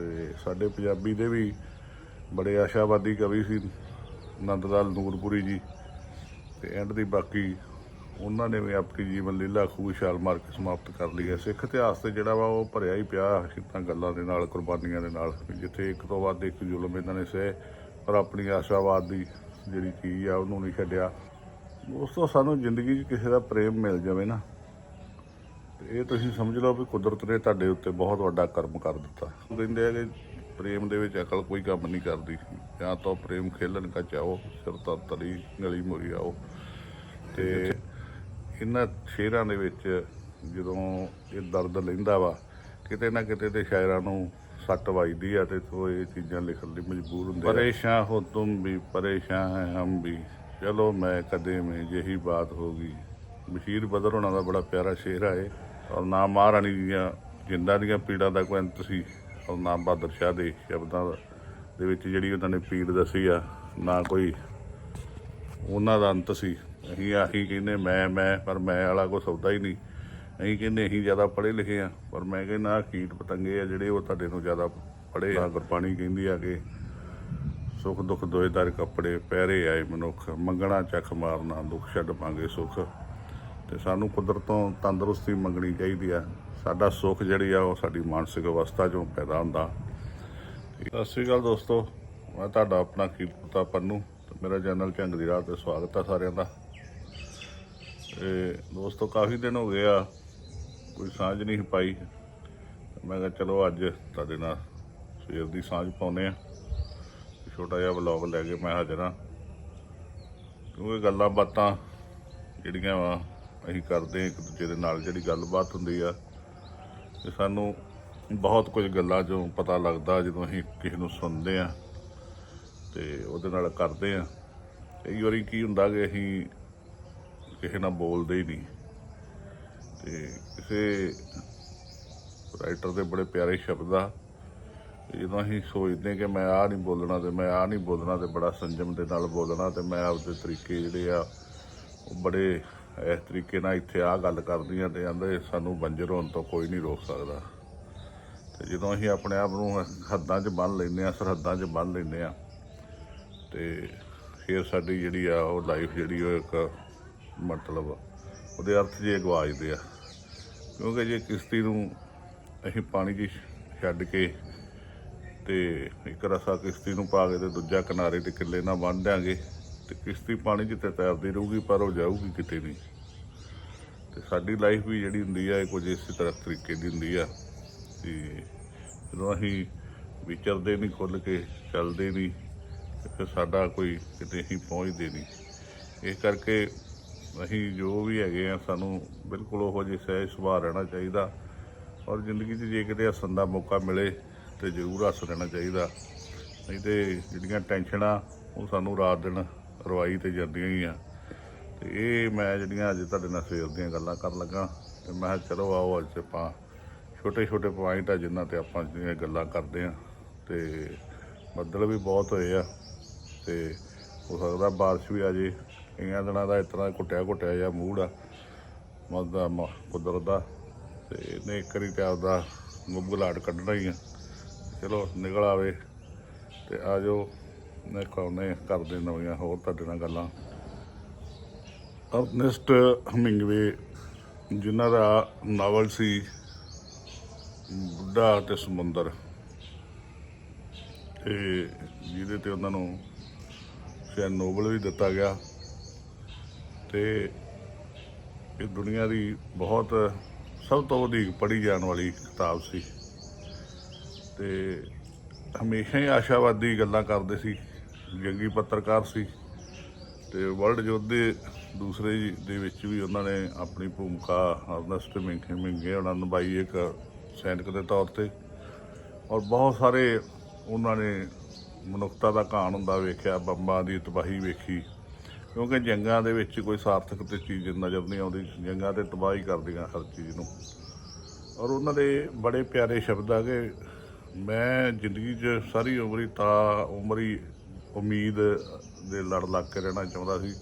ਤੇ ਸਾਡੇ ਪੰਜਾਬੀ ਦੇ ਵੀ ਬੜੇ ਆਸ਼ਾਵਾਦੀ ਕਵੀ ਸੀ ਨੰਦ ਲਾਲ ਨੂਰਪੁਰੀ ਜੀ। ਤੇ ਐਂਡ ਦੀ ਬਾਕੀ ਉਹਨਾਂ ਨੇ ਵੀ ਆਪਣੀ ਜੀਵਨ ਲੀਲਾ ਖੂਸ਼ਹਾਲ ਮਾਰ ਕੇ ਸਮਾਪਤ ਕਰ ਲਈ ਹੈ। ਸਿੱਖ ਇਤਿਹਾਸ ਤੇ ਜਿਹੜਾ ਵਾ ਉਹ ਭਰਿਆ ਹੀ ਪਿਆ ਸ਼ਹੀਦਾਂ ਗੱਲਾਂ ਦੇ ਨਾਲ, ਕੁਰਬਾਨੀਆਂ ਦੇ ਨਾਲ। ਜਿੱਥੇ ਇੱਕ ਤੋਂ ਵੱਧ ਇੱਕ ਜ਼ੁਲਮ ਇਹਨਾਂ ਨੇ ਸਹਿ, ਪਰ ਆਪਣੀ ਆਸ਼ਾਵਾਦ ਦੀ ਜਿਹੜੀ ਚੀਜ਼ ਆ ਉਹਨੂੰ ਨਹੀਂ ਛੱਡਿਆ। ਉਸ ਤੋਂ ਸਾਨੂੰ ਜ਼ਿੰਦਗੀ 'ਚ ਕਿਸੇ ਦਾ ਪ੍ਰੇਮ ਮਿਲ ਜਾਵੇ ਨਾ। ਇਹ ਤੁਸੀਂ ਸਮਝ ਲਓ ਵੀ ਕੁਦਰਤ ਨੇ ਤੁਹਾਡੇ ਉੱਤੇ ਬਹੁਤ ਵੱਡਾ ਕਰਮ ਕਰ ਦਿੱਤਾ। ਉਹ ਕਹਿੰਦੇ ਆ ਕਿ ਪ੍ਰੇਮ ਦੇ ਵਿੱਚ ਅਕਲ ਕੋਈ ਕੰਮ ਨਹੀਂ ਕਰਦੀ। ਜਾਂ ਤਾਂ ਪ੍ਰੇਮ ਖੇਲਣ ਕਾ ਚਾਹੋ, ਸਿਰ ਤਾਂ ਤਲੀ, ਗਲੀ ਮੋਰੀ ਆਓ। ਤੇ ਇਹਨਾਂ ਸ਼ੇਰਾਂ ਦੇ ਵਿੱਚ ਜਦੋਂ ਇਹ ਦਰਦ ਲੈਂਦਾ ਵਾ, ਕਿਤੇ ਨਾ ਕਿਤੇ ਤੇ ਸ਼ਾਇਰਾਂ ਨੂੰ ਸੱਟ ਵੱਜਦੀ ਆ ਤੇ ਉਹ ਇਹ ਚੀਜ਼ਾਂ ਲਿਖਣ ਲਈ ਮਜਬੂਰ ਹੁੰਦੇ ਆ। ਪਰੇਸ਼ਾਨ ਹੋ ਤੁਮ ਵੀ, ਪਰੇਸ਼ਾਨ ਹੈ ਹਮ ਵੀ। ਚਲੋ ਮੈਂ ਕਦੇ ਮੈਂ ਯਹੀ ਬਾਤ ਹੋਗੀ ਬਸ਼ੀਰ ਬਦਰ ਹੋਣਾ ਦਾ ਬੜਾ ਪਿਆਰਾ ਸ਼ੇਰ ਆ ਇਹ। ਔਰ ਨਾ ਮਹਾਰਾਣੀ ਦੀਆਂ ਜਿੰਦਾਂ ਦੀਆਂ ਪੀੜਾਂ ਦਾ ਕੋਈ ਅੰਤ ਸੀ ਔਰ ਨਾ ਬਹਾਦਰ ਸ਼ਾਹ ਦੇ ਸ਼ਬਦਾਂ ਦੇ ਵਿੱਚ ਜਿਹੜੀ ਉਹਨਾਂ ਨੇ ਪੀੜ ਦੱਸੀ ਆ, ਨਾ ਕੋਈ ਉਹਨਾਂ ਦਾ ਅੰਤ ਸੀ। ਅਸੀਂ ਆਹੀ ਕਹਿੰਦੇ, ਮੈਂ ਮੈਂ, ਪਰ ਮੈਂ ਵਾਲਾ ਕੋਈ ਸੌਦਾ ਹੀ ਨਹੀਂ। ਅਸੀਂ ਕਹਿੰਦੇ, ਅਸੀਂ ਜ਼ਿਆਦਾ ਪੜ੍ਹੇ ਲਿਖੇ ਆ, ਪਰ ਮੈਂ ਕਹਿੰਦਾ, ਆਹ ਕੀਟ ਪਤੰਗੇ ਆ ਜਿਹੜੇ ਉਹ ਤੁਹਾਡੇ ਨੂੰ ਜ਼ਿਆਦਾ ਪੜ੍ਹੇ ਆ। ਗੁਰਬਾਣੀ ਕਹਿੰਦੀ ਆ ਕਿ ਸੁਖ ਦੁੱਖ ਦੋਏ ਕੱਪੜੇ ਪਹਿਰੇ ਆਏ ਮਨੁੱਖ, ਮੰਗਣਾ ਚੱਖ ਮਾਰਨਾ, ਦੁੱਖ ਛੱਡ ਪਾਂਗੇ ਸੁਖ। ਤੇ ਸਾਨੂੰ ਕੁਦਰਤ ਤੋਂ ਤੰਦਰੁਸਤੀ ਮੰਗਣੀ ਚਾਹੀਦੀ ਆ। ਸਾਡਾ ਸੁੱਖ ਜਿਹੜੀ ਆ, ਉਹ ਸਾਡੀ ਮਾਨਸਿਕ ਅਵਸਥਾ ਚੋਂ ਪੈਦਾ ਹੁੰਦਾ। ਸਤਿ ਸ਼੍ਰੀ ਅਕਾਲ ਦੋਸਤੋ, ਮੈਂ ਤੁਹਾਡਾ ਆਪਣਾ ਕੀਰਤਤਾ ਪੰਨੂ ਤੇ ਮੇਰਾ ਚੈਨਲ ਝੰਗ ਦੀ ਰਾਹ ਤੇ ਸਵਾਗਤ ਆ ਸਾਰਿਆਂ ਦਾ। ਤੇ ਦੋਸਤੋ, ਕਾਫੀ ਦਿਨ ਹੋ ਗਏ ਆ, ਕੋਈ ਸਾਂਝ ਨਹੀਂ ਸੀ ਪਾਈ। ਮੈਂ ਕਿਹਾ ਚਲੋ ਅੱਜ ਤੁਹਾਡੇ ਨਾਲ ਸਵੇਰ ਦੀ ਸਾਂਝ ਪਾਉਨੇ ਆ। ਛੋਟਾ ਜਿਹਾ ਵਲੌਗ ਲੈ ਕੇ ਮੈਂ ਹਾਜ਼ਰ ਹਾਂ। ਕਿਉਂਕਿ ਗੱਲਾਂ ਬਾਤਾਂ ਜਿਹੜੀਆਂ ਵਾ ਅਸੀਂ ਕਰਦੇ ਹਾਂ ਇੱਕ ਦੂਜੇ ਦੇ ਨਾਲ ਜਿਹੜੀ ਗੱਲਬਾਤ ਹੁੰਦੀ ਆ। ਤੇ ਸਾਨੂੰ ਬਹੁਤ ਕੁਝ ਗੱਲਾਂ ਚੋਂ ਪਤਾ ਲੱਗਦਾ ਜਦੋਂ ਅਸੀਂ ਕਿਸੇ ਨੂੰ ਸੁਣਦੇ ਆ ਤੇ ਉਹਦੇ ਨਾਲ ਕਰਦੇ ਆ ਕਈ ਵਾਰੀ ਕੀ ਹੁੰਦਾ ਕਿ ਅਸੀਂ ਕਿਸੇ ਨਾਲ ਬੋਲਦੇ ਹੀ ਨਹੀਂ। ਤੇ ਕਿਸੇ ਰਾਈਟਰ ਦੇ ਬੜੇ ਪਿਆਰੇ ਸ਼ਬਦ ਆ। ਜਦੋਂ ਅਸੀਂ ਸੋਚਦੇ ਕਿ ਮੈਂ ਆਹ ਨਹੀਂ ਬੋਲਣਾ ਤੇ ਮੈਂ ਆਹ ਨਹੀਂ ਬੋਲਣਾ ਤੇ ਬੜਾ ਸੰਜਮ ਦੇ ਨਾਲ ਬੋਲਣਾ ਤੇ ਮੈਂ ਆਪਦੇ ਤਰੀਕੇ ਜਿਹੜੇ ਆ, ਉਹ ਬੜੇ ਇਸ ਤਰੀਕੇ ਨਾਲ ਇੱਥੇ ਆਹ ਗੱਲ ਕਰਦੀਆਂ ਤੇ ਕਹਿੰਦੇ ਸਾਨੂੰ ਬੰਜਰ ਹੋਣ ਤੋਂ ਕੋਈ ਨਹੀਂ ਰੋਕ ਸਕਦਾ। ਤੇ ਜਦੋਂ ਅਸੀਂ ਆਪਣੇ ਆਪ ਨੂੰ ਹੱਦਾਂ 'ਚ ਬੰਨ ਲੈਂਦੇ ਆ ਸਰਹੱਦਾਂ 'ਚ ਬੰਨ ਲੈਂਦੇ ਆ ਤੇ ਫਿਰ ਸਾਡੀ ਜਿਹੜੀ ਆ ਉਹ ਲਾਈਫ ਜਿਹੜੀ ਉਹ ਇੱਕ ਮਤਲਬ ਉਹਦੇ ਅਰਥ ਜੇ ਗਵਾਚਦੇ ਆ। ਕਿਉਂਕਿ ਜੇ ਕਿਸ਼ਤੀ ਨੂੰ ਅਸੀਂ ਪਾਣੀ 'ਚ ਛੱਡ ਕੇ ਤੇ ਇੱਕ ਰਸਾ ਕਿਸ਼ਤੀ ਨੂੰ ਪਾ ਕੇ ਤੇ ਦੂਜਾ ਕਿਨਾਰੇ ਤੇ ਕਿੱਲੇ ਨਾਲ ਬੰਨ੍ਹ ਦਿਆਂਗੇ, ਤੇ ਕਿਸ਼ਤੀ ਪਾਣੀ 'ਚ ਤੇ ਤੈਰਦੀ ਰਹੂਗੀ, ਪਰ ਉਹ ਜਾਊਗੀ ਕਿਤੇ ਨਹੀਂ। ਤੇ ਸਾਡੀ ਲਾਈਫ ਵੀ ਜਿਹੜੀ ਹੁੰਦੀ ਆ, ਇਹ ਕੁਝ ਇਸੇ ਤਰ੍ਹਾਂ ਤਰੀਕੇ ਦੀ ਹੁੰਦੀ ਆ। ਤੇ ਜਦੋਂ ਅਸੀਂ ਵਿਚਰਦੇ ਨਹੀਂ ਖੁੱਲ ਕੇ ਚੱਲਦੇ ਨਹੀਂ, ਤੇ ਫਿਰ ਸਾਡਾ ਕੋਈ ਕਿਤੇ ਅਸੀਂ ਪਹੁੰਚਦੇ ਨਹੀਂ। ਇਸ ਕਰਕੇ ਅਸੀਂ ਜੋ ਵੀ ਹੈਗੇ ਆ, ਸਾਨੂੰ ਬਿਲਕੁਲ ਉਹੋ ਜਿਹੇ ਸਹਿਜ ਸੁਭਾਅ ਰਹਿਣਾ ਚਾਹੀਦਾ। ਔਰ ਜ਼ਿੰਦਗੀ 'ਚ ਜੇ ਕਿਤੇ ਹੱਸਣ ਦਾ ਮੌਕਾ ਮਿਲੇ, ਤੇ ਜ਼ਰੂਰ ਹੱਸ ਲੈਣਾ ਚਾਹੀਦਾ। ਨਹੀਂ ਤੇ ਜਿਹੜੀਆਂ ਟੈਨਸ਼ਨਾਂ, ਉਹ ਸਾਨੂੰ ਰਾਤ ਦਿਨ ਰਵਾਈ ਤੇ ਜਾਂਦੀਆਂ ਹੀ ਆ। ਇਹ ਮੈਂ ਜਿਹੜੀਆਂ ਅੱਜ ਤੁਹਾਡੇ ਨਾਲ ਸਵੇਰ ਦੀਆਂ ਗੱਲਾਂ ਕਰਨ ਲੱਗਾ, ਤੇ ਮੈਂ ਕਿਹਾ ਚਲੋ ਆਓ ਅੱਜ ਆਪਾਂ ਛੋਟੇ ਛੋਟੇ ਪੁਆਇੰਟ ਆ ਜਿਨ੍ਹਾਂ ਤੇ ਆਪਾਂ ਜਿਹੜੀਆਂ ਗੱਲਾਂ ਕਰਦੇ ਆ ਤੇ ਬੱਦਲ ਵੀ ਬਹੁਤ ਹੋਏ ਆ, ਤੇ ਹੋ ਸਕਦਾ ਬਾਰਿਸ਼ ਵੀ ਆ ਜੇ। ਕਈਆਂ ਦਿਨਾਂ ਦਾ ਇਸ ਤਰ੍ਹਾਂ ਘੁੱਟਿਆ ਘੁੱਟਿਆ ਜਿਹਾ ਮੂਡ ਆ ਮਜ਼ਦਾ ਕੁਦਰਤ ਦਾ। ਤੇ ਇਹਨੇ ਇੱਕ ਵਾਰੀ ਤੇ ਆਪਦਾ ਗੁੰਗਲਾਟ ਕੱਢਣਾ ਹੀ ਆ। ਚਲੋ ਨਿਕਲ ਆਵੇ, ਤੇ ਆ ਜਾਓ ਨੇ ਕਾਉਨੇ ਕਰਦੇ ਨਵੀਆਂ ਹੋਰ ਤੁਹਾਡੇ ਨਾਲ ਗੱਲਾਂ। ਅਰਨੈਸਟ ਹਮਿੰਗਵੇ, ਜਿਨ੍ਹਾਂ ਦਾ ਨਾਵਲ ਸੀ ਬੁੱਢਾ ਤੇ ਸਮੁੰਦਰ। ਤੇ ਜਿਹਦੇ ਤੇ ਉਹਨਾਂ ਨੂੰ ਸ਼ਾਇਦ ਨੋਬਲ ਵੀ ਦਿੱਤਾ ਗਿਆ। ਤੇ ਇਹ ਦੁਨੀਆ ਦੀ ਬਹੁਤ ਸਭ ਤੋਂ ਵਧੇਕ ਪੜ੍ਹੀ ਜਾਣ ਵਾਲੀ ਕਿਤਾਬ ਸੀ। ਤੇ ਹਮੇਸ਼ਾ ਹੀ ਆਸ਼ਾਵਾਦੀ ਗੱਲਾਂ ਕਰਦੇ ਸੀ। ਜੰਗੀ ਪੱਤਰਕਾਰ ਸੀ। ਤੇ ਵਰਲਡ ਯੁੱਧ ਦੇ ਦੂਸਰੇ ਦੇ ਵਿੱਚ ਵੀ ਉਹਨਾਂ ਨੇ ਆਪਣੀ ਭੂਮਿਕਾ ਅਰਨਸਟ ਮਿੰਗੇ ਉਹਨਾਂ ਨੂੰ ਨਿਭਾਈ ਇੱਕ ਸੈਨਿਕ ਦੇ ਤੌਰ ਤੇ। ਔਰ ਬਹੁਤ ਸਾਰੇ ਉਹਨਾਂ ਨੇ ਮਨੁੱਖਤਾ ਦਾ ਘਾਣ ਹੁੰਦਾ ਵੇਖਿਆ, ਬੰਬਾਂ ਦੀ ਤਬਾਹੀ ਵੇਖੀ। ਕਿਉਂਕਿ ਜੰਗਾਂ ਦੇ ਵਿੱਚ ਕੋਈ ਸਾਰਥਕ ਤੇ ਚੀਜ਼ ਨਜ਼ਰ ਨਹੀਂ ਆਉਂਦੀ, ਜੰਗਾਂ ਤੇ ਤਬਾਹੀ ਕਰਦੀਆਂ ਹਰ ਚੀਜ਼ ਨੂੰ। ਔਰ ਉਹਨਾਂ ਦੇ ਬੜੇ ਪਿਆਰੇ ਸ਼ਬਦ ਆ ਕਿ ਮੈਂ ਜ਼ਿੰਦਗੀ 'ਚ ਸਾਰੀ ਉਮਰ ਹੀ ਤਾਂ ਉਮਰ ਉਮੀਦ ਦੇ ਲੜ ਲੱਗ ਕੇ ਰਹਿਣਾ ਚਾਹੁੰਦਾ ਸੀ।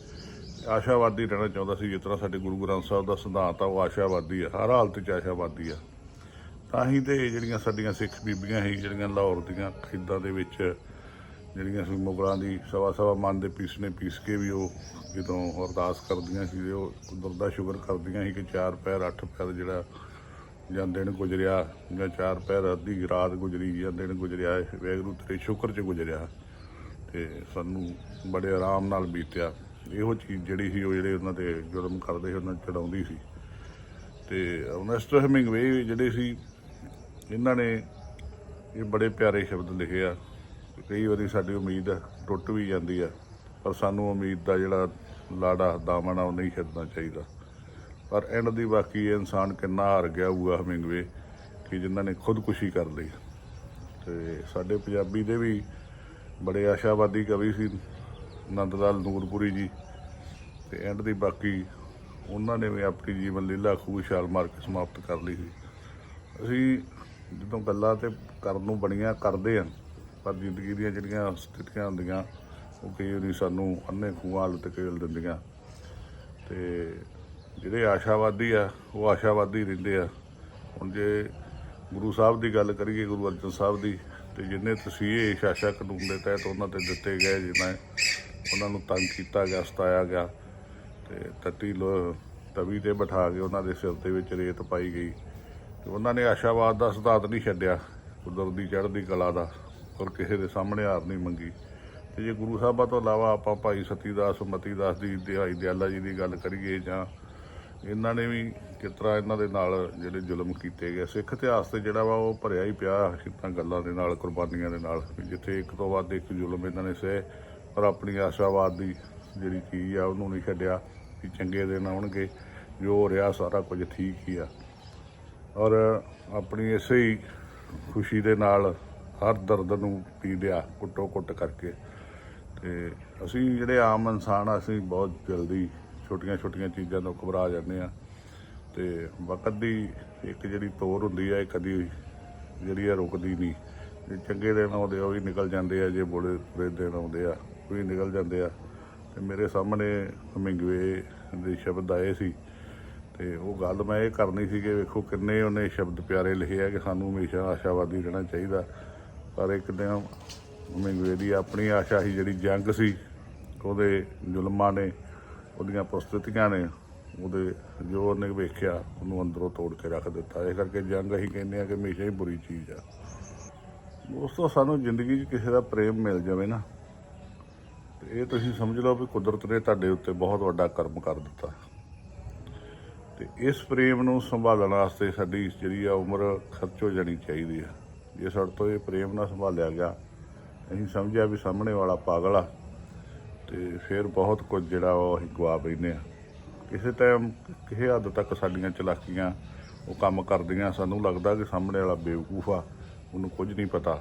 ਆਸ਼ਾਵਾਦੀ ਰਹਿਣਾ ਚਾਹੁੰਦਾ ਸੀ, ਜਿਸ ਤਰ੍ਹਾਂ ਸਾਡੇ ਗੁਰੂ ਗ੍ਰੰਥ ਸਾਹਿਬ ਦਾ ਸਿਧਾਂਤ ਆ, ਉਹ ਆਸ਼ਾਵਾਦੀ ਆ, ਹਰ ਹਾਲਤ 'ਚ ਆਸ਼ਾਵਾਦੀ ਆ। ਤਾਂ ਹੀ ਤੇ ਜਿਹੜੀਆਂ ਸਾਡੀਆਂ ਸਿੱਖ ਬੀਬੀਆਂ ਸੀ, ਜਿਹੜੀਆਂ ਲਾਹੌਰ ਦੀਆਂ ਖਿੱਦਾਂ ਦੇ ਵਿੱਚ, ਜਿਹੜੀਆਂ ਸੀ ਮੁਗਲਾਂ ਦੀ ਸਵਾ ਸਵਾ ਮਨ ਦੇ ਪੀਸਨੇ ਪੀਸ ਕੇ ਵੀ ਉਹ ਜਦੋਂ ਅਰਦਾਸ ਕਰਦੀਆਂ ਸੀ ਤੇ ਉਹ ਕੁਦਰਤ ਦਾ ਸ਼ੁਕਰ ਕਰਦੀਆਂ ਸੀ ਕਿ ਚਾਰ ਪੈਰ, ਅੱਠ ਪੈਰ ਜਿਹੜਾ ਜਾਂ ਦਿਨ ਗੁਜ਼ਰਿਆ ਜਾਂ ਚਾਰ ਪੈਰ ਅੱਧੀ ਰਾਤ ਗੁਜ਼ਰੀ ਜਾਂ ਦਿਨ ਗੁਜ਼ਰਿਆ ਇਹ ਵਾਹਿਗੁਰੂ ਤੇਰੇ ਸ਼ੁਕਰ 'ਚ ਗੁਜ਼ਰਿਆ ਤੇ ਸਾਨੂੰ ਬੜੇ ਆਰਾਮ ਨਾਲ ਬੀਤਿਆ। ਇਹੋ ਚੀਜ਼ ਜਿਹੜੀ ਸੀ ਉਹ ਜਿਹੜੇ ਉਹਨਾਂ ਤੇ ਜ਼ੁਲਮ ਕਰਦੇ ਸੀ, ਉਹਨਾਂ ਚੜਾਉਂਦੀ ਸੀ। ਤੇ ਅਰਨੈਸਟ ਹਮਿੰਗਵੇ ਜਿਹੜੇ ਸੀ, ਇਹਨਾਂ ਨੇ ਇਹ ਬੜੇ ਪਿਆਰੇ ਸ਼ਬਦ ਲਿਖੇ ਆ। ਕਈ ਵਾਰੀ ਸਾਡੀ ਉਮੀਦ ਟੁੱਟ ਵੀ ਜਾਂਦੀ ਆ, ਪਰ ਸਾਨੂੰ ਉਮੀਦ ਦਾ ਜਿਹੜਾ ਲਾੜਾ, ਦਾਮਨ ਆ, ਉਹ ਨਹੀਂ ਛੱਡਣਾ ਚਾਹੀਦਾ। ਪਰ ਐਂਡ ਦੀ ਬਾਕੀ ਇਨਸਾਨ ਕਿੰਨਾ ਹਾਰ ਗਿਆ ਹੋਊਗਾ ਹਮਿੰਗਵੇ ਕਿ ਜਿਨ੍ਹਾਂ ਨੇ ਖੁਦਕੁਸ਼ੀ ਕਰ ਲਈ। ਤੇ ਸਾਡੇ ਪੰਜਾਬੀ ਦੇ ਵੀ ਬੜੇ ਆਸ਼ਾਵਾਦੀ ਕਵੀ ਸੀ। ਨੰਦ ਲਾਲ ਨੂਰਪੁਰੀ ਜੀ ਤੇ ਐਂਡ ਦੀ ਬਾਕੀ ਉਹਨਾਂ ਨੇ ਵੀ ਆਪਣੀ ਜੀਵਨ ਲੀਲਾ ਖੂਬ ਛਾਲ ਮਾਰ ਕੇ ਸਮਾਪਤ ਕਰ ਲਈ ਸੀ। ਅਸੀਂ ਜਦੋਂ ਗੱਲਾਂ ਤੇ ਕਰਨ ਨੂੰ ਬਣੀਆਂ ਕਰਦੇ ਹਾਂ, ਪਰ ਜ਼ਿੰਦਗੀ ਦੀਆਂ ਜਿਹੜੀਆਂ ਸਥਿਤੀਆਂ ਹੁੰਦੀਆਂ, ਉਹ ਕਈ ਵਾਰੀ ਸਾਨੂੰ ਅੰਨੇ ਖੂਹਾਂ ਵੱਲ ਧਕੇਲ ਦਿੰਦੀਆਂ। ਤੇ ਜਿਹੜੇ ਆਸ਼ਾਵਾਦੀ ਆ, ਉਹ ਆਸ਼ਾਵਾਦੀ ਰਹਿੰਦੇ ਆ। ਹੁਣ ਜੇ ਗੁਰੂ ਸਾਹਿਬ ਦੀ ਗੱਲ ਕਰੀਏ, ਗੁਰੂ ਅਰਜਨ ਸਾਹਿਬ ਦੀ, ਤੇ ਜਿੰਨੇ ਤਸੀਹੇ ਸ਼ਾਸਾ ਕਾਨੂੰਨ ਦੇ ਤਹਿਤ ਉਹਨਾਂ ਤੇ ਦਿੱਤੇ ਗਏ ਜਿਵੇਂ ਉਹਨਾਂ ਨੂੰ ਤੰਗ ਕੀਤਾ ਗਿਆ, ਸਤਾਇਆ ਗਿਆ ਤੇ ਤੱਤੀ ਲੋ, ਤਵੀ ਤੇ ਬਿਠਾ ਕੇ ਉਹਨਾਂ ਦੇ ਸਿਰ ਦੇ ਵਿੱਚ ਰੇਤ ਪਾਈ ਗਈ ਤੇ ਉਹਨਾਂ ਨੇ ਆਸ਼ਾਵਾਦ ਦਾ ਸਿਧਾਂਤ ਨਹੀਂ ਛੱਡਿਆ, ਕੁਦਰਤ ਦੀ ਚੜ੍ਹਦੀ ਕਲਾ ਦਾ ਔਰ ਕਿਸੇ ਦੇ ਸਾਹਮਣੇ ਹਾਰ ਨਹੀਂ ਮੰਗੀ। ਤੇ ਜੇ ਗੁਰੂ ਸਾਹਿਬਾਂ ਤੋਂ ਇਲਾਵਾ ਆਪਾਂ ਭਾਈ ਸਤੀਦਾਸ, ਮਤੀਦਾਸ ਦੀ ਦਿਹਾਈ ਦਿਆਲਾ ਜੀ ਦੀ ਗੱਲ ਕਰੀਏ ਜਾਂ ਇਹਨਾਂ ਨੇ ਵੀ ਕਿਸ ਤਰ੍ਹਾਂ ਇਹਨਾਂ ਦੇ ਨਾਲ ਜਿਹੜੇ ਜ਼ੁਲਮ ਕੀਤੇ ਗਏ, ਸਿੱਖ ਇਤਿਹਾਸ ਤੇ ਜਿਹੜਾ ਵਾ ਉਹ ਭਰਿਆ ਹੀ ਪਿਆ ਇਹਨਾਂ ਗੱਲਾਂ ਦੇ ਨਾਲ, ਕੁਰਬਾਨੀਆਂ ਦੇ ਨਾਲ ਵੀ ਜਿੱਥੇ ਇੱਕ ਤੋਂ ਵੱਧ ਇੱਕ ਜ਼ੁਲਮ ਇਹਨਾਂ ਨੇ ਸਹਿ ਪਰ ਆਪਣੀ ਆਸ਼ਾਵਾਦ ਦੀ ਜਿਹੜੀ ਚੀਜ਼ ਆ, ਉਹਨੂੰ ਨਹੀਂ ਛੱਡਿਆ ਵੀ ਚੰਗੇ ਦਿਨ ਆਉਣਗੇ, ਜੋ ਹੋ ਰਿਹਾ ਸਾਰਾ ਕੁਝ ਠੀਕ ਹੀ ਆ। ਔਰ ਆਪਣੀ ਇਸੇ ਹੀ ਖੁਸ਼ੀ ਦੇ ਨਾਲ ਹਰ ਦਰਦ ਨੂੰ ਪੀ ਲਿਆ ਕੁੱਟੋ ਕੁੱਟ ਕਰਕੇ। ਤੇ ਅਸੀਂ ਜਿਹੜੇ ਆਮ ਇਨਸਾਨ ਆ, ਅਸੀਂ ਬਹੁਤ ਜਲਦੀ ਛੋਟੀਆਂ ਛੋਟੀਆਂ ਚੀਜ਼ਾਂ ਤੋਂ ਘਬਰਾ ਜਾਂਦੇ ਆ। ਤੇ ਵਕਤ ਦੀ ਇੱਕ ਜਿਹੜੀ ਤੋਰ ਹੁੰਦੀ ਆ, ਇਹ ਕਦੀ ਜਿਹੜੀ ਆ ਰੁਕਦੀ ਨਹੀਂ। ਜੇ ਚੰਗੇ ਦਿਨ ਆਉਂਦੇ ਉਹ ਵੀ ਨਿਕਲ ਜਾਂਦੇ ਆ, ਜੇ ਬੁਰੇ ਬੁਰੇ ਦਿਨ ਆਉਂਦੇ ਆ। ਵੀ ਨਿਕਲ ਜਾਂਦੇ ਆ। ਤੇ ਮੇਰੇ ਸਾਹਮਣੇ ਹਮਿੰਗਵੇ ਦੇ ਸ਼ਬਦ ਆਏ ਸੀ। ਤੇ ਉਹ ਗੱਲ ਮੈਂ ਇਹ ਕਰਨੀ ਸੀ ਕਿ ਵੇਖੋ ਕਿੰਨੇ ਉਹਨੇ ਸ਼ਬਦ ਪਿਆਰੇ ਲਿਖੇ ਆ ਕਿ ਸਾਨੂੰ ਹਮੇਸ਼ਾ ਆਸ਼ਾਵਾਦੀ ਰਹਿਣਾ ਚਾਹੀਦਾ। ਪਰ ਇੱਕ ਦਿਨ ਹਮਿੰਗਵੇ ਦੀ ਆਪਣੀ ਆਸ਼ਾ ਸੀ, ਜਿਹੜੀ ਜੰਗ ਸੀ, ਉਹਦੇ ਜ਼ੁਲਮਾਂ ਨੇ, ਉਹਦੀਆਂ ਪ੍ਰਸਤੁਤੀਆਂ ਨੇ, ਉਹਦੇ ਜੋ ਉਹਨੇ ਵੇਖਿਆ, ਉਹਨੂੰ ਅੰਦਰੋਂ ਤੋੜ ਕੇ ਰੱਖ ਦਿੱਤਾ। ਇਸ ਕਰਕੇ ਜੰਗ ਅਸੀਂ ਕਹਿੰਦੇ ਆ ਕਿ ਹਮੇਸ਼ਾ ਹੀ ਬੁਰੀ ਚੀਜ਼ ਆ। ਉਸ ਤੋਂ ਸਾਨੂੰ ਜ਼ਿੰਦਗੀ 'ਚ ਕਿਸੇ ਦਾ ਪ੍ਰੇਮ ਮਿਲ ਜਾਵੇ ਨਾ ਇਹ ਤੁਸੀਂ ਸਮਝ ਲਓ ਵੀ ਕੁਦਰਤ ਨੇ ਤੁਹਾਡੇ ਉੱਤੇ ਬਹੁਤ ਵੱਡਾ ਕਰਮ ਕਰ ਦਿੱਤਾ। ਤੇ ਇਸ ਪ੍ਰੇਮ ਨੂੰ ਸੰਭਾਲਣ ਵਾਸਤੇ ਸਾਡੀ ਜਿਹੜੀ ਆ ਉਮਰ ਖਰਚ ਹੋ ਜਾਣੀ ਚਾਹੀਦੀ ਆ। ਜੇ ਸਾਡੇ ਤੋਂ ਇਹ ਪ੍ਰੇਮ ਨਾ ਸੰਭਾਲਿਆ ਗਿਆ, ਅਸੀਂ ਸਮਝਿਆ ਵੀ ਸਾਹਮਣੇ ਵਾਲਾ ਪਾਗਲ ਆ, ਤੇ ਫਿਰ ਬਹੁਤ ਕੁਝ ਜਿਹੜਾ ਉਹ ਅਸੀਂ ਗਵਾ ਬੈਨੇ ਆ। ਕਿਸੇ ਟਾਈਮ ਕਿਸੇ ਹੱਦ ਤੱਕ ਸਾਡੀਆਂ ਚਲਾਕੀਆਂ ਉਹ ਕੰਮ ਕਰਦੀਆਂ, ਸਾਨੂੰ ਲੱਗਦਾ ਕਿ ਸਾਹਮਣੇ ਵਾਲਾ ਬੇਵਕੂਫ ਆ, ਉਹਨੂੰ ਕੁਝ ਨਹੀਂ ਪਤਾ।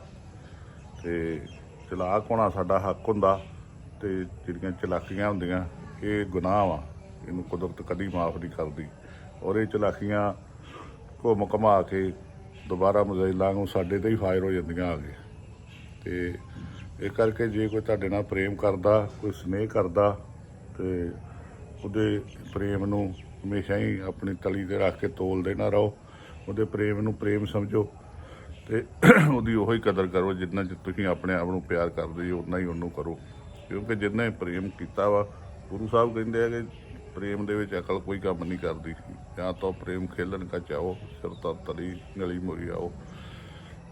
ਤੇ ਚਲਾਕ ਹੋਣਾ ਸਾਡਾ ਹੱਕ ਹੁੰਦਾ। ਤੇ ਜਿਹੜੀਆਂ ਚਲਾਕੀਆਂ ਹੁੰਦੀਆਂ, ਇਹ ਗੁਨਾਹ ਵਾ। ਇਹਨੂੰ ਕੁਦਰਤ ਕਦੀ ਮਾਫ ਨਹੀਂ ਕਰਦੀ। ਔਰ ਇਹ ਚਲਾਕੀਆਂ ਘੁੰਮ ਘਮਾ ਕੇ ਦੁਬਾਰਾ ਮਜ਼ਾਈਲਾਂ ਨੂੰ ਸਾਡੇ ਤੇ ਹੀ ਫਾਇਰ ਹੋ ਜਾਂਦੀਆਂ ਆ ਕੇ ਤੇ ਇਹ ਕਰਕੇ ਜੇ ਕੋਈ ਤੁਹਾਡੇ ਨਾਲ ਪ੍ਰੇਮ ਕਰਦਾ, ਕੋਈ ਸਨੇਹ ਕਰਦਾ, ਤੇ ਉਹਦੇ ਪ੍ਰੇਮ ਨੂੰ ਹਮੇਸ਼ਾ ਹੀ ਆਪਣੀ ਤਲੀ ਤੇ ਰੱਖ ਕੇ ਤੋਲਦੇ ਨਾ ਰਹੋ। ਉਹਦੇ ਪ੍ਰੇਮ ਨੂੰ ਪ੍ਰੇਮ ਸਮਝੋ। ਤੇ ਉਹਦੀ ਉਹੀ ਕਦਰ ਕਰੋ ਜਿੰਨਾ ਚ ਤੁਸੀਂ ਆਪਣੇ ਆਪ ਨੂੰ ਪਿਆਰ ਕਰਦੇ ਹੋ ਉਨਾ ਹੀ ਉਹਨੂੰ ਕਰੋ। ਕਿਉਂਕਿ ਜਿੰਨੇ ਪ੍ਰੇਮ ਕੀਤਾ ਵਾ, ਗੁਰੂ ਸਾਹਿਬ ਕਹਿੰਦੇ ਆ ਕਿ ਪ੍ਰੇਮ ਦੇ ਵਿੱਚ ਅਕਲ ਕੋਈ ਕੰਮ ਨਹੀਂ ਕਰਦੀ। ਜਾਂ ਤਾਂ ਪ੍ਰੇਮ ਖੇਲਣ ਕਾ ਚਾਹੋ, ਸਿਰ ਤਾਂ ਤਲੀ ਗਲੀ ਮੋਰੀ ਆਓ।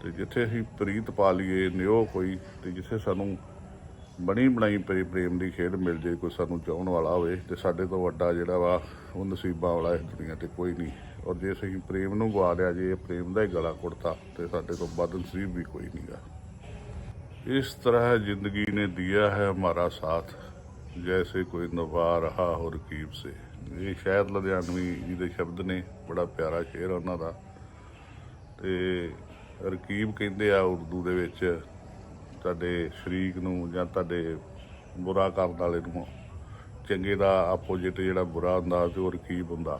ਤੇ ਜਿੱਥੇ ਅਸੀਂ ਪ੍ਰੀਤ ਪਾ ਲਈਏ ਨਿਓ ਕੋਈ, ਤੇ ਜਿੱਥੇ ਸਾਨੂੰ ਬਣੀ ਬਣਾਈ ਪ੍ਰੇ- ਪ੍ਰੇਮ ਦੀ ਖੇਡ ਮਿਲ ਜੇ, ਕੋਈ ਸਾਨੂੰ ਚਾਹਣ ਵਾਲਾ ਹੋਵੇ, ਤੇ ਸਾਡੇ ਤੋਂ ਵੱਡਾ ਜਿਹੜਾ ਵਾ, ਉਹ ਨਸੀਬਾਂ ਵਾਲਾ ਇਸ ਦੁਨੀਆ ਤੇ ਕੋਈ ਨਹੀਂ। ਔਰ ਜੇ ਅਸੀਂ ਪ੍ਰੇਮ ਨੂੰ ਗਵਾ ਲਿਆ ਜੇ ਪ੍ਰੇਮ ਦਾ ਹੀ ਗਲਾ ਕੁੜਤਾ, ਤੇ ਸਾਡੇ ਤੋਂ ਵੱਧ ਨਸੀਬ ਵੀ ਕੋਈ ਨਹੀਂਗਾ इस तरह जिंदगी ने दिया है हमारा साथ जैसे कोई नभा रहा हो रकीब से ਇਹ ਸ਼ਾਇਦ ਲੁਧਿਆਣਵੀ ਜੀ ਦੇ ਸ਼ਬਦ ਨੇ ਬੜਾ ਪਿਆਰਾ ਸ਼ੇਰ ਉਹਨਾਂ ਦਾ ਤੇ ਰਕੀਬ ਕਹਿੰਦੇ ਆ ਉਰਦੂ ਦੇ ਵਿੱਚ ਤੁਹਾਡੇ ਸ਼ਰੀਕ ਨੂੰ ਜਾਂ ਤੁਹਾਡੇ ਬੁਰਾ ਕਰਨ ਵਾਲੇ ਨੂੰ ਚੰਗੇ ਦਾ ਆਪੋਜੀਟ ਜਿਹੜਾ ਬੁਰਾ ਹੁੰਦਾ ਤੇ ਉਹ ਰਕੀਬ ਹੁੰਦਾ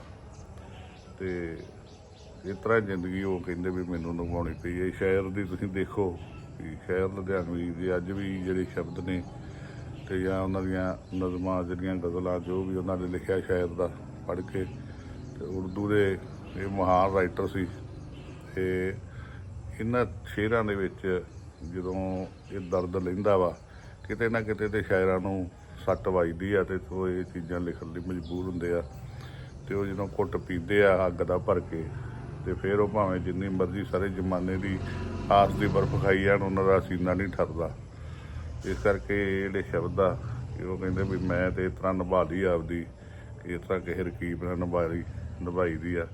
ਤੇ ਇਸ ਤਰ੍ਹਾਂ ਜ਼ਿੰਦਗੀ ਉਹ ਕਹਿੰਦੇ ਵੀ ਮੈਨੂੰ ਨਿਭਾਉਣੀ ਪਈ ਹੈ ਸ਼ਾਇਰ ਦੀ ਤੁਸੀਂ ਦੇਖੋ ਵੀ ਸ਼ਾਇਰ ਲੁਧਿਆਣਵੀ ਦੇ ਅੱਜ ਵੀ ਜਿਹੜੇ ਸ਼ਬਦ ਨੇ ਤੇ ਜਾਂ ਉਹਨਾਂ ਦੀਆਂ ਨਜ਼ਮਾਂ, ਜਿਹੜੀਆਂ ਗਜ਼ਲਾਂ, ਜੋ ਵੀ ਉਹਨਾਂ ਨੇ ਲਿਖਿਆ ਸ਼ਾਇਰ ਦਾ, ਪੜ੍ਹ ਕੇ, ਤੇ ਉਰਦੂ ਦੇ ਇਹ ਮਹਾਨ ਰਾਈਟਰ ਸੀ। ਤੇ ਇਹਨਾਂ ਸ਼ੇਰਾਂ ਦੇ ਵਿੱਚ ਜਦੋਂ ਇਹ ਦਰਦ ਲੈਂਦਾ ਵਾ, ਕਿਤੇ ਨਾ ਕਿਤੇ ਤੇ ਸ਼ਾਇਰਾਂ ਨੂੰ ਸੱਟ ਵੱਜਦੀ ਆ ਤੇ ਉਹ ਇਹ ਚੀਜ਼ਾਂ ਲਿਖਣ ਲਈ ਮਜਬੂਰ ਹੁੰਦੇ ਆ। ਤੇ ਉਹ ਜਦੋਂ ਕੁੱਟ ਪੀਂਦੇ ਆ ਅੱਗ ਦਾ ਭਰ ਕੇ, ਤੇ ਫਿਰ ਉਹ ਭਾਵੇਂ ਜਿੰਨੀ ਮਰਜ਼ੀ ਸਾਰੇ ਜ਼ਮਾਨੇ ਦੀ ਆਸ ਦੀ ਬਰਫ਼ ਖਾਈ ਜਾਣ, ਉਹਨਾਂ ਦਾ ਸੀਨਾ ਨਹੀਂ ਠਰਦਾ। ਇਸ ਕਰਕੇ ਜਿਹੜੇ ਸ਼ਬਦ ਆ, ਕਿ ਉਹ ਕਹਿੰਦੇ ਵੀ ਮੈਂ ਤੇ ਇਸ ਤਰ੍ਹਾਂ ਨਿਭਾ ਲਈ ਆਪਦੀ ਇਸ ਤਰ੍ਹਾਂ ਕਿਸੇ ਰਕੀਬ ਨਾਲ ਨਿਭਾਈ ਨਿਭਾਈ ਦੀ ਆ।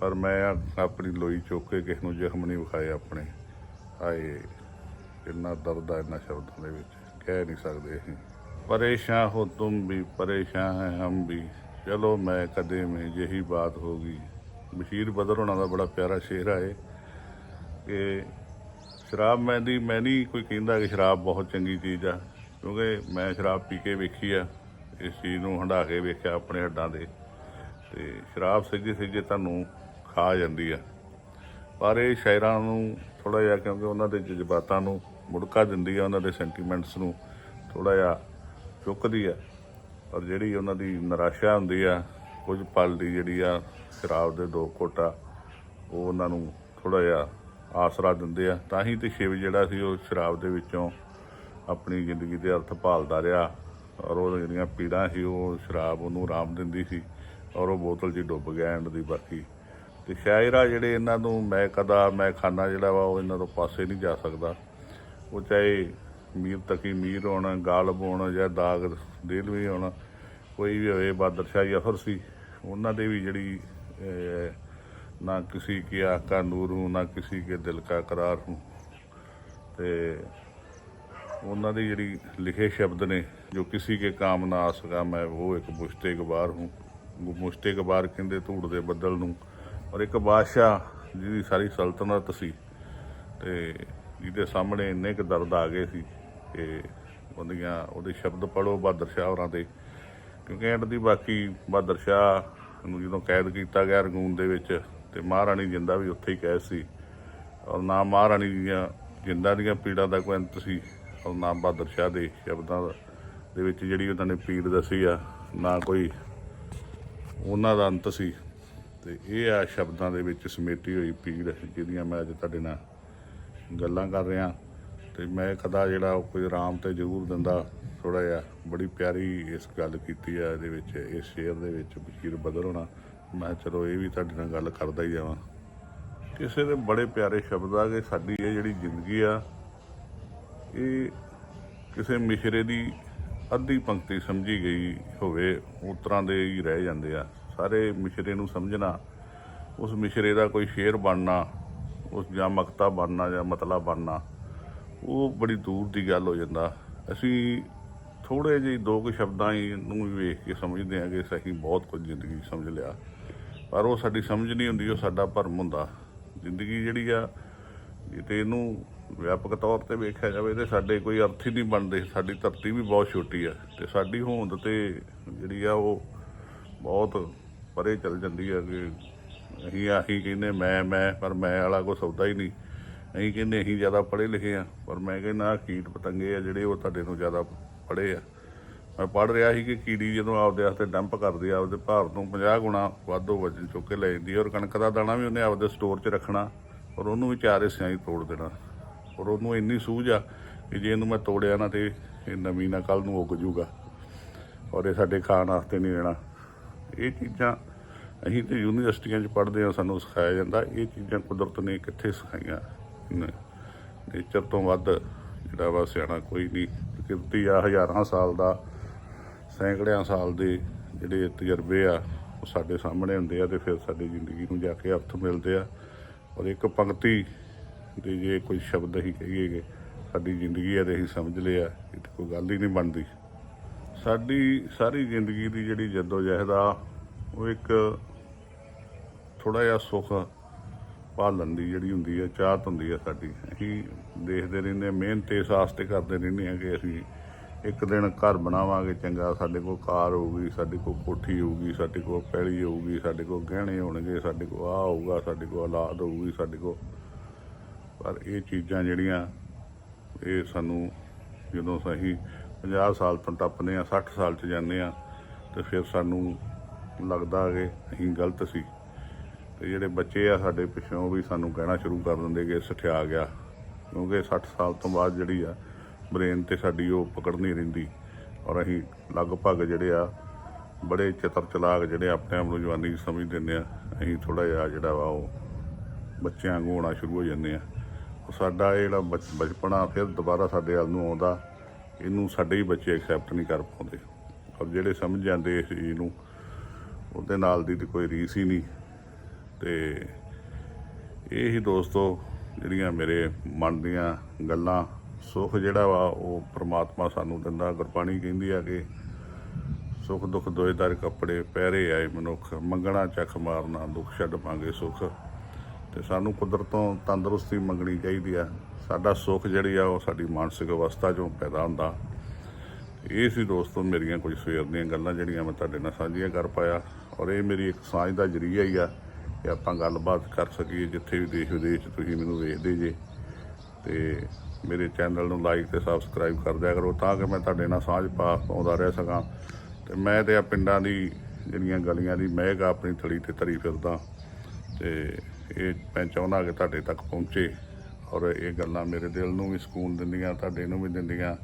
ਪਰ ਮੈਂ ਆਪਣੀ ਲੋਈ ਚੁੱਕ ਕੇ ਕਿਸੇ ਨੂੰ ਜ਼ਖਮ ਨਹੀਂ ਵਿਖਾਏ ਆਪਣੇ। ਹਾਏ, ਇੰਨਾ ਦਰਦ ਆ ਇਹਨਾਂ ਸ਼ਬਦਾਂ ਦੇ ਵਿੱਚ, ਕਹਿ ਨਹੀਂ ਸਕਦੇ ਅਸੀਂ। ਪਰੇਸ਼ਾਨ ਹੋ ਤੁਮ ਵੀ ਪਰੇਸ਼ਾਨ ਹੈ ਹਮ ਵੀ। ਚਲੋ ਮੈਂ ਕਦੇ ਮੈਂ ਯਹੀ ਬਾਤ ਹੋਗੀ ਬਸ਼ੀਰ ਬਦਰ ਹੋਣਾ ਦਾ ਬੜਾ ਪਿਆਰਾ ਸ਼ੇਰ ਆ ਇਹ, ਕਿ ਸ਼ਰਾਬ ਮੈਂ ਦੀ ਮੈਂ ਨਹੀਂ ਕੋਈ ਕਹਿੰਦਾ ਕਿ ਸ਼ਰਾਬ ਬਹੁਤ ਚੰਗੀ ਚੀਜ਼ ਆ, ਕਿਉਂਕਿ ਮੈਂ ਸ਼ਰਾਬ ਪੀ ਕੇ ਵੇਖੀ ਆ, ਇਸ ਚੀਜ਼ ਨੂੰ ਹੰਢਾ ਕੇ ਵੇਖਿਆ ਆਪਣੇ ਹੱਡਾਂ ਦੇ ਤੇ ਸ਼ਰਾਬ ਸਿੱਧੀ ਸਿੱਧੀ ਤੁਹਾਨੂੰ ਖਾ ਜਾਂਦੀ ਆ। ਪਰ ਇਹ ਸ਼ਾਇਰਾਂ ਨੂੰ ਥੋੜਾ ਜਿਹਾ, ਕਿਉਂਕਿ ਉਹਨਾਂ ਦੇ ਜਜ਼ਬਾਤਾਂ ਨੂੰ ਮੁੜਕਾ ਦਿੰਦੀ ਆ, ਉਹਨਾਂ ਦੇ ਸੈਂਟੀਮੈਂਟਸ ਨੂੰ ਥੋੜਾ ਜਿਹਾ ਚੁੱਕਦੀ ਆ। ਪਰ ਜਿਹੜੀ ਉਹਨਾਂ ਦੀ ਨਿਰਾਸ਼ਾ ਹੁੰਦੀ ਆ, ਕੁਝ ਪਲ ਦੀ ਜਿਹੜੀ ਆ ਸ਼ਰਾਬ ਦੇ ਦੋ ਕੋਟਾ ਉਹ ਉਹਨਾਂ ਨੂੰ ਥੋੜਾ ਜਿਹਾ ਆਸਰਾ ਦਿੰਦੇ ਆ। ਤਾਂ ਹੀ ਤੇ ਸ਼ਿਵ ਜਿਹੜਾ ਸੀ, ਉਹ ਸ਼ਰਾਬ ਦੇ ਵਿੱਚੋਂ ਆਪਣੀ ਜ਼ਿੰਦਗੀ ਦੇ ਅਰਥ ਭਾਲਦਾ ਰਿਹਾ। ਔਰ ਉਹ ਜਿਹੜੀਆਂ ਪੀੜਾਂ ਸੀ, ਉਹ ਸ਼ਰਾਬ ਉਹਨੂੰ ਆਰਾਮ ਦਿੰਦੀ ਸੀ ਔਰ ਉਹ ਬੋਤਲ 'ਚ ਡੁੱਬ ਗਿਆ ਐਂਡ ਦੀ ਬਾਕੀ। ਤੇ ਸ਼ਾਇਰਾ ਜਿਹੜੇ ਇਹਨਾਂ ਨੂੰ ਮੈਂ ਕਦਾ, ਮੈਂ ਖਾਨਾ ਜਿਹੜਾ ਵਾ, ਉਹ ਇਹਨਾਂ ਤੋਂ ਪਾਸੇ ਨਹੀਂ ਜਾ ਸਕਦਾ। ਉਹ ਚਾਹੇ ਮੀਰ ਤਕੀ ਮੀਰ ਹੋਣ, ਗਾਲਬ ਹੋਣ ਜਾਂ ਦਾਗ ਦੇਲਵੀ ਹੋਣ, ਕੋਈ ਵੀ ਹੋਵੇ ਬਾਦਰ ਅਫਰ ਸੀ, ਉਹਨਾਂ ਦੇ ਵੀ ਜਿਹੜੀ ਅਹ, ਨਾ ਕਿਸੇ ਕੀ ਆਕਾ ਨੂਰ ਹੂੰ ਨਾ ਕਿਸੇ ਕੇ ਦਿਲ ਕਾ ਕਰਾਰ ਹੂੰ। ਤੇ ਉਹਨਾਂ ਦੀ ਜਿਹੜੀ ਲਿਖੇ ਸ਼ਬਦ ਨੇ ਜੋ ਕਿਸੇ ਕੇ ਕਾਮ ਨਾ ਆ ਸਕਾ ਮੈਂ ਉਹ ਇੱਕ ਮੁਸ਼ਤੇ ਗਵਾਰ ਹੂੰ। ਮੁਸ਼ਤੇ ਗਵਾਰ ਕਹਿੰਦੇ ਧੂੜ ਦੇ ਬੱਦਲ ਨੂੰ। ਔਰ ਇੱਕ ਬਾਦਸ਼ਾਹ ਜਿਹਦੀ ਸਾਰੀ ਸਲਤਨਤ ਸੀ ਤੇ ਜਿਹਦੇ ਸਾਹਮਣੇ ਇੰਨੇ ਕੁ ਦਰਦ ਆ ਗਏ ਸੀ ਕਿ ਉਹਦੀਆਂ ਉਹਦੇ ਸ਼ਬਦ ਪੜੋ ਬਹਾਦਰ ਸ਼ਾਹ ਹੋਰਾਂ ਦੇ। ਕਿਉਂਕਿ ਐਂਡ ਦੀ ਬਾਕੀ ਬਹਾਦਰ ਸ਼ਾਹ ਨੂੰ ਜਦੋਂ ਕੈਦ ਕੀਤਾ ਗਿਆ ਰੰਗੂਨ ਦੇ ਵਿੱਚ ਤੇ ਮਹਾਰਾਣੀ ਜਿੰਦਾ ਵੀ ਉੱਥੇ ਹੀ ਕੈਦ ਸੀ। ਔਰ ਨਾ ਮਹਾਰਾਣੀ ਦੀਆਂ, ਜਿੰਦਾ ਦੀਆਂ ਪੀੜਾਂ ਦਾ ਕੋਈ ਅੰਤ ਸੀ, ਔਰ ਨਾ ਬਹਾਦਰ ਸ਼ਾਹ ਦੇ ਸ਼ਬਦਾਂ ਦੇ ਵਿੱਚ ਜਿਹੜੀ ਉਹਨਾਂ ਨੇ ਪੀੜ ਦੱਸੀ ਆ, ਨਾ ਕੋਈ ਉਹਨਾਂ ਦਾ ਅੰਤ ਸੀ। ਤੇ ਇਹ ਆ ਸ਼ਬਦਾਂ ਦੇ ਵਿੱਚ ਸਮੇਟੀ ਹੋਈ ਪੀੜ, ਜਿਹਦੀਆਂ ਮੈਂ ਅੱਜ ਤੁਹਾਡੇ ਨਾਲ ਗੱਲਾਂ ਕਰ ਰਿਹਾ। ਤੇ ਮੈਂ ਕਦਾ ਜਿਹੜਾ ਉਹ ਕੋਈ ਆਰਾਮ ਤੇ ਜ਼ਰੂਰ ਦਿੰਦਾ ਥੋੜਾ ਜਿਹਾ ਬੜੀ ਪਿਆਰੀ ਇਸ ਗੱਲ ਕੀਤੀ ਆ, ਇਹਦੇ ਵਿੱਚ, ਇਸ ਸ਼ੇਰ ਦੇ ਵਿੱਚ ਬਸ਼ੀਰ ਬਦਲ ਹੋਣਾ। ਮੈਂ ਚਲੋ ਇਹ ਵੀ ਤੁਹਾਡੇ ਨਾਲ ਗੱਲ ਕਰਦਾ ਹੀ ਜਾਵਾਂ। ਕਿਸੇ ਦੇ ਬੜੇ ਪਿਆਰੇ ਸ਼ਬਦ ਆ ਕਿ ਸਾਡੀ ਇਹ ਜਿਹੜੀ ਜ਼ਿੰਦਗੀ ਆ, ਇਹ ਕਿਸੇ ਮਿਸ਼ਰੇ ਦੀ ਅੱਧੀ ਪੰਕਤੀ ਸਮਝੀ ਗਈ ਹੋਵੇ, ਉਸ ਤਰ੍ਹਾਂ ਦੇ ਹੀ ਰਹਿ ਜਾਂਦੇ ਆ। ਸਾਰੇ ਮਿਸ਼ਰੇ ਨੂੰ ਸਮਝਣਾ, ਉਸ ਮਿਸ਼ਰੇ ਦਾ ਕੋਈ ਸ਼ੇਰ ਬਣਨਾ, ਉਸ ਜਾਂ ਮਕਤਾ ਬਣਨਾ ਜਾਂ ਮਤਲਬ ਬਣਨਾ, ਉਹ ਬੜੀ ਦੂਰ ਦੀ ਗੱਲ ਹੋ ਜਾਂਦਾ। ਅਸੀਂ ਥੋੜੇ ਜਿਹੇ ਦੋ ਕੁ ਸ਼ਬਦਾਂ ਹੀ ਨੂੰ ਵੇਖ ਕੇ ਸਮਝਦੇ ਹਾਂ ਕਿ ਸਹੀ ਬਹੁਤ ਕੁਝ ਜ਼ਿੰਦਗੀ ਸਮਝ ਲਿਆ। ਪਰ ਉਹ ਸਾਡੀ ਸਮਝ ਨਹੀਂ ਹੁੰਦੀ, ਉਹ ਸਾਡਾ ਭਰਮ ਹੁੰਦਾ। ਜ਼ਿੰਦਗੀ ਜਿਹੜੀ ਆ ਜੇ ਤੇ ਇਹਨੂੰ ਵਿਆਪਕ ਤੌਰ ਤੇ ਵੇਖਿਆ ਜਾਵੇ ਤੇ ਸਾਡੇ ਕੋਈ ਅਰਥ ਹੀ ਨਹੀਂ ਬਣਦੇ, ਸਾਡੀ ਧਰਤੀ ਵੀ ਬਹੁਤ ਛੋਟੀ ਆ ਤੇ ਸਾਡੀ ਹੋਂਦ ਤੇ ਜਿਹੜੀ ਆ, ਉਹ ਬਹੁਤ ਪਰੇ ਚਲ ਜਾਂਦੀ ਆ ਕਿ ਅਸੀਂ ਆਹੀ ਕਹਿੰਦੇ, ਮੈਂ ਮੈਂ, ਪਰ ਮੈਂ ਵਾਲਾ ਕੋਈ ਸੌਦਾ ਹੀ ਨਹੀਂ। ਅਸੀਂ ਕਹਿੰਦੇ ਅਸੀਂ ਜ਼ਿਆਦਾ ਪੜ੍ਹੇ ਲਿਖੇ ਆ, ਪਰ ਮੈਂ ਕਹਿੰਦਾ ਕੀਟ ਪਤੰਗੇ ਆ ਜਿਹੜੇ ਉਹ ਤੁਹਾਡੇ ਨੂੰ ਜ਼ਿਆਦਾ ਪੜ੍ਹੇ ਆ। ਮੈਂ ਪੜ੍ਹ ਰਿਹਾ ਸੀ ਕਿ ਕੀੜੀ ਜਦੋਂ ਆਪਦੇ ਵਾਸਤੇ ਡੰਪ ਕਰਦੀ ਆ, ਆਪਦੇ ਭਾਰ ਤੋਂ 50 ਗੁਣਾ ਵਾਧੋ ਵਜਨ ਚੁੱਕ ਕੇ ਲੈ ਜਾਂਦੀ ਔਰ ਕਣਕ ਦਾ ਦਾਣਾ ਵੀ ਉਹਨੇ ਆਪਦੇ ਸਟੋਰ 'ਚ ਰੱਖਣਾ, ਔਰ ਉਹਨੂੰ ਵੀ ਚਾਰ ਹਿੱਸਿਆਂ 'ਚ ਤੋੜ ਦੇਣਾ। ਔਰ ਉਹਨੂੰ ਇੰਨੀ ਸੂਝ ਆ ਕਿ ਜੇ ਇਹਨੂੰ ਮੈਂ ਤੋੜਿਆ ਨਾ ਤੇ ਇਹ ਨਵੀਂ ਨਾ ਕੱਲ ਨੂੰ ਉੱਗ ਜੂਗਾ, ਔਰ ਇਹ ਸਾਡੇ ਖਾਣ ਵਾਸਤੇ ਨਹੀਂ ਰਹਿਣਾ। ਇਹ ਚੀਜ਼ਾਂ ਅਸੀਂ ਤੇ ਯੂਨੀਵਰਸਿਟੀਆਂ 'ਚ ਪੜ੍ਹਦੇ ਹਾਂ, ਸਾਨੂੰ ਸਿਖਾਇਆ ਜਾਂਦਾ, ਇਹ ਚੀਜ਼ਾਂ ਕੁਦਰਤ ਨੇ ਕਿੱਥੇ ਸਿਖਾਈਆਂ? ਨੇਚਰ ਤੋਂ ਵੱਧ ਜਿਹੜਾ ਵਾ ਸਿਆਣਾ ਕੋਈ ਨਹੀਂ ਪ੍ਰਕਿਰਤੀ ਆ ਹਜ਼ਾਰਾਂ ਸਾਲ ਦਾ ਸੈਂਕੜਿਆਂ ਸਾਲ ਦੇ ਜਿਹੜੇ ਤਜਰਬੇ ਆ ਉਹ ਸਾਡੇ ਸਾਹਮਣੇ ਹੁੰਦੇ ਆ ਤੇ ਫਿਰ ਸਾਡੀ ਜ਼ਿੰਦਗੀ ਨੂੰ ਜਾ ਕੇ ਅਰਥ ਮਿਲਦੇ ਆ। ਔਰ ਇੱਕ ਪੰਕਤੀ ਦੇ ਜੇ ਕੋਈ ਸ਼ਬਦ ਅਸੀਂ ਕਹੀਏ ਕਿ ਸਾਡੀ ਜ਼ਿੰਦਗੀ ਆ ਤੇ ਅਸੀਂ ਸਮਝ ਲਿਆ ਇਹ ਤਾਂ ਕੋਈ ਗੱਲ ਹੀ ਨਹੀਂ ਬਣਦੀ। ਸਾਡੀ ਸਾਰੀ ਜ਼ਿੰਦਗੀ ਦੀ ਜਿਹੜੀ ਜਦੋਜਹਿਦ ਆ ਉਹ ਇੱਕ ਥੋੜਾ ਜਿਹਾ ਸੁੱਖ ਭਾਲਣ ਦੀ ਜਿਹੜੀ ਹੁੰਦੀ ਹੈ ਚਾਹਤ ਹੁੰਦੀ ਹੈ ਸਾਡੀ। ਅਸੀਂ ਦੇਖਦੇ ਰਹਿੰਦੇ ਹਾਂ, ਮਿਹਨਤ ਇਸ ਆਸਤੇ ਕਰਦੇ ਰਹਿੰਦੇ ਆ ਕਿ ਅਸੀਂ ਇੱਕ ਦਿਨ ਘਰ ਬਣਾਵਾਂਗੇ, ਚੰਗਾ, ਸਾਡੇ ਕੋਲ ਕਾਰ ਹੋਊਗੀ, ਸਾਡੇ ਕੋਲ ਕੋਠੀ ਹੋਊਗੀ, ਸਾਡੇ ਕੋਲ ਪੈਲੀ ਹੋਊਗੀ, ਸਾਡੇ ਕੋਲ ਗਹਿਣੇ ਹੋਣਗੇ, ਸਾਡੇ ਕੋਲ ਆ ਹੋਊਗਾ, ਸਾਡੇ ਕੋਲ ਔਲਾਦ ਹੋਊਗੀ, ਸਾਡੇ ਕੋਲ। ਪਰ ਇਹ ਚੀਜ਼ਾਂ ਜਿਹੜੀਆਂ, ਇਹ ਸਾਨੂੰ ਜਦੋਂ ਅਸੀਂ 50 ਸਾਲ ਤੋਂ ਟੱਪਦੇ ਆ 60 ਸਾਲ ਚ ਜਾਂਦੇ ਆ ਤੇ ਫਿਰ ਸਾਨੂੰ ਲੱਗਦਾ ਕਿ ਅਸੀਂ ਗਲਤ ਸੀ। ਤੇ ਜਿਹੜੇ ਬੱਚੇ ਆ ਸਾਡੇ ਪਿੱਛੋਂ ਵੀ ਸਾਨੂੰ ਕਹਿਣਾ ਸ਼ੁਰੂ ਕਰ ਦਿੰਦੇ ਕਿ ਸਠਿਆ ਗਿਆ, ਕਿਉਂਕਿ 60 ਸਾਲ ਤੋਂ ਬਾਅਦ ਜਿਹੜੀ ਆ ਬ੍ਰੇਨ ਤੇ ਸਾਡੀ ਉਹ ਪਕੜ ਨਹੀਂ ਰਹਿੰਦੀ। ਔਰ ਅਸੀਂ ਲਗਭਗ ਜਿਹੜੇ ਆ, ਬੜੇ ਚਤਰ ਚਲਾਕ ਜਿਹੜੇ ਆਪਣੇ ਆਪ ਨੂੰ ਜਵਾਨੀ 'ਚ ਸਮਝ ਦਿੰਦੇ ਆ, ਅਸੀਂ ਥੋੜਾ ਜਿਹਾ ਜਿਹੜਾ ਵਾ ਉਹ ਬੱਚਿਆਂ ਵਾਂਗੂ ਹੋਣਾ ਸ਼ੁਰੂ ਹੋ ਜਾਂਦੇ ਆ। ਉਹ ਸਾਡਾ ਇਹ ਜਿਹੜਾ ਬਚ- ਬਚਪਨਾ ਫਿਰ ਦੁਬਾਰਾ ਸਾਡੇ ਵੱਲ ਨੂੰ ਆਉਂਦਾ, ਇਹਨੂੰ ਸਾਡੇ ਹੀ ਬੱਚੇ ਐਕਸੈਪਟ ਨਹੀਂ ਕਰ ਪਾਉਂਦੇ। ਔਰ ਜਿਹੜੇ ਸਮਝ ਜਾਂਦੇ ਇਸ ਚੀਜ਼ ਨੂੰ, ਉਹਦੇ ਨਾਲ ਦੀ ਤੇ ਕੋਈ ਰੀਸ ਹੀ ਨਹੀਂ। ਤੇ ਇਹ ਹੀ ਦੋਸਤੋ, ਜਿਹੜੀਆਂ ਮੇਰੇ ਮਨ ਦੀਆਂ ਗੱਲਾਂ ਸੁੱਖ ਜਿਹੜਾ ਵਾ ਉਹ ਪ੍ਰਮਾਤਮਾ ਸਾਨੂੰ ਦਿੰਦਾ, ਗੁਰਬਾਣੀ ਕਹਿੰਦੀ ਆ ਕਿ ਸੁੱਖ ਦੁੱਖ ਦੋਏ ਕੱਪੜੇ ਪਹਿਰੇ ਆਏ ਮਨੁੱਖ, ਮੰਗਣਾ ਚੱਖ ਮਾਰਨਾ, ਦੁੱਖ ਛੱਡ ਪਾਂਗੇ ਸੁੱਖ। ਤੇ ਸਾਨੂੰ ਕੁਦਰਤੋਂ ਤੰਦਰੁਸਤੀ ਮੰਗਣੀ ਚਾਹੀਦੀ ਆ। ਸਾਡਾ ਸੁੱਖ ਜਿਹੜੀ ਆ ਉਹ ਸਾਡੀ ਮਾਨਸਿਕ ਅਵਸਥਾ ਚੋਂ ਪੈਦਾ ਹੁੰਦਾ। ਇਹ ਸੀ ਦੋਸਤੋ ਮੇਰੀਆਂ ਕੁਝ ਸਵੇਰ ਦੀਆਂ ਗੱਲਾਂ ਜਿਹੜੀਆਂ ਮੈਂ ਤੁਹਾਡੇ ਨਾਲ ਸਾਂਝੀਆਂ ਕਰ ਪਾਇਆ। ਔਰ ਇਹ ਮੇਰੀ ਇੱਕ ਸਾਂਝ ਦਾ ਜਰੀਆ ਹੀ ਆ ਕਿ ਆਪਾਂ ਗੱਲਬਾਤ ਕਰ ਸਕੀਏ ਜਿੱਥੇ ਵੀ ਦੇਸ਼ ਵਿਦੇਸ਼ 'ਚ ਤੁਸੀਂ ਮੈਨੂੰ ਵੇਖਦੇ ਜੇ। ਤੇ ਮੇਰੇ ਚੈਨਲ ਨੂੰ ਲਾਈਕ ਤੇ ਸਬਸਕ੍ਰਾਈਬ ਕਰ ਦਿਆ ਕਰੋ ਤਾਂ ਕਿ ਮੈਂ ਤੁਹਾਡੇ ਨਾਲ ਸਾਂਝ ਪਾ ਪਾਉਂਦਾ ਰਹਿ ਸਕਾਂ। ਤੇ ਮੈਂ ਤੇ ਆ ਪਿੰਡਾਂ ਦੀ ਜਿਹੜੀਆਂ ਗਲੀਆਂ ਦੀ ਮਹਿਕ ਆਪਣੀ ਥਲੀ ਤੇ ਤਰੀ ਫਿਰਦਾ। ਤੇ ਇਹ ਮੈਂ ਚਾਹੁੰਦਾ ਕਿ ਤੁਹਾਡੇ ਤੱਕ ਪਹੁੰਚੇ ਔਰ ਇਹ ਗੱਲਾਂ ਮੇਰੇ ਦਿਲ ਨੂੰ ਵੀ ਸਕੂਨ ਦਿੰਦੀਆਂ, ਤੁਹਾਡੇ ਨੂੰ ਵੀ ਦਿੰਦੀਆਂ।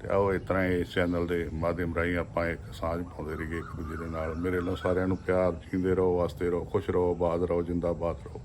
ਤੇ ਆਓ ਇਸ ਤਰ੍ਹਾਂ ਇਸ ਚੈਨਲ ਦੇ ਮਾਧਿਅਮ ਰਾਹੀਂ ਆਪਾਂ ਇੱਕ ਸਾਂਝ ਪਾਉਂਦੇ ਰਹੀਏ ਇੱਕ ਦੂਜੇ ਦੇ ਨਾਲ। ਮੇਰੇ ਨਾਲ ਸਾਰਿਆਂ ਨੂੰ ਪਿਆਰ, ਜੀਂਦੇ ਰਹੋ ਵਸਦੇ ਰਹੋ, ਖੁਸ਼ ਰਹੋ, ਆਬਾਦ ਰਹੋ, ਜਿੰਦਾਬਾਦ ਰਹੋ।